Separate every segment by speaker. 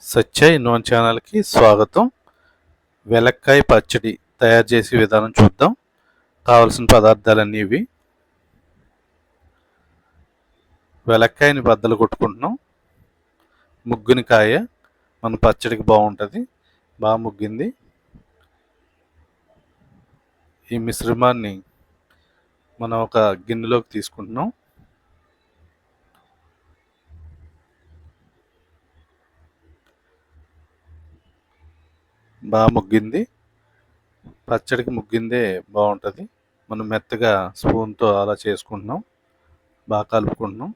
Speaker 1: సత్య ఇన్నోన్ ఛానల్కి స్వాగతం. వెలక్కాయ పచ్చడి తయారు చేసే విధానం చూద్దాం. కావలసిన పదార్థాలన్నీ ఇవి. వెలక్కాయని బద్దలు కొట్టుకుంటున్నాం. ముగ్గుని కాయ. మన పచ్చడికి బాగుంటుంది. బాగా ముగ్గింది. ఈ మిశ్రమాన్ని మనం ఒక గిన్నెలోకి తీసుకుంటున్నాం. బాగా ముగ్గింది. పచ్చడికి ముగ్గిందే బాగుంటుంది మనం మెత్తగా స్పూన్తో అలా చేసుకుంటున్నాం. బాగా కలుపుకుంటున్నాం.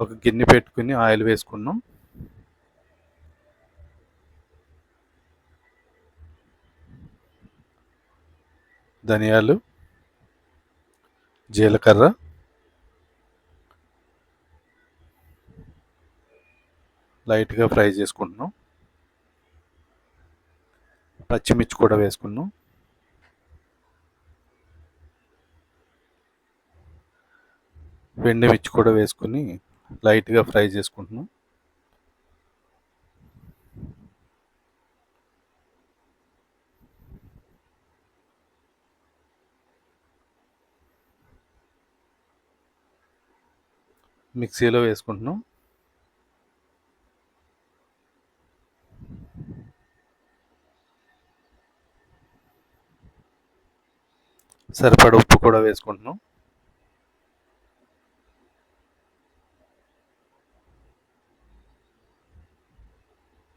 Speaker 1: ఒక గిన్నె పెట్టుకుని ఆయిల్ వేసుకున్నాం. ధనియాలు జీలకర్ర లైట్గా ఫ్రై చేసుకుంటున్నాం. పచ్చిమిర్చి కూడా వేసుకున్నాం. మిర్చి కూడా వేసుకుని లైట్గా ఫ్రై చేసుకుంటున్నాం. మిక్సీలో వేసుకుంటున్నాం. సరిపడ ఉప్పు కూడా వేసుకుంటున్నాం.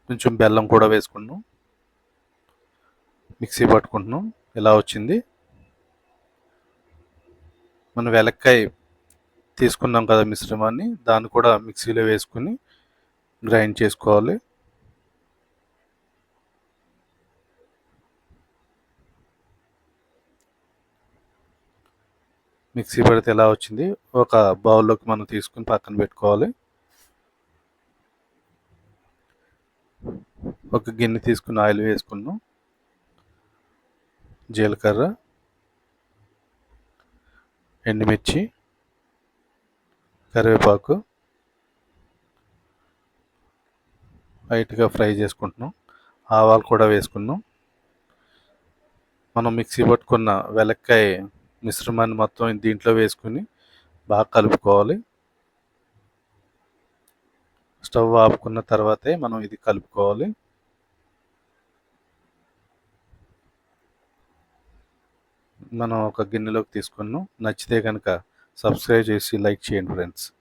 Speaker 1: కొంచెం బెల్లం కూడా వేసుకుంటున్నాం. మిక్సీ పట్టుకుంటున్నాం. ఇలా వచ్చింది? మనం వెలక్కాయ తీసుకున్నాం కదా మిశ్రమాన్ని దాన్ని కూడా మిక్సీలో వేసుకుని గ్రైండ్ చేసుకోవాలి. మిక్సీ పడితే ఎలా వచ్చింది? ఒక బౌల్లోకి మనం తీసుకుని పక్కన పెట్టుకోవాలి. ఒక గిన్నె తీసుకుని ఆయిల్ వేసుకున్నాం. జీలకర్ర ఎండుమిర్చి కరివేపాకు లైట్గా ఫ్రై చేసుకుంటున్నాం. ఆవాలు కూడా వేసుకున్నాం. మనం మిక్సీ పట్టుకున్న వెలక్కాయ మిశ్రమాన్ని మొత్తం దీంట్లో వేసుకుని బాగా కలుపుకోవాలి. స్టవ్ ఆపుకున్న తర్వాతే మనం ఇది కలుపుకోవాలి. మనం ఒక గిన్నెలోకి తీసుకున్నాం. నచ్చితే కనుక సబ్స్క్రైబ్ చేసి లైక్ చేయండి ఫ్రెండ్స్.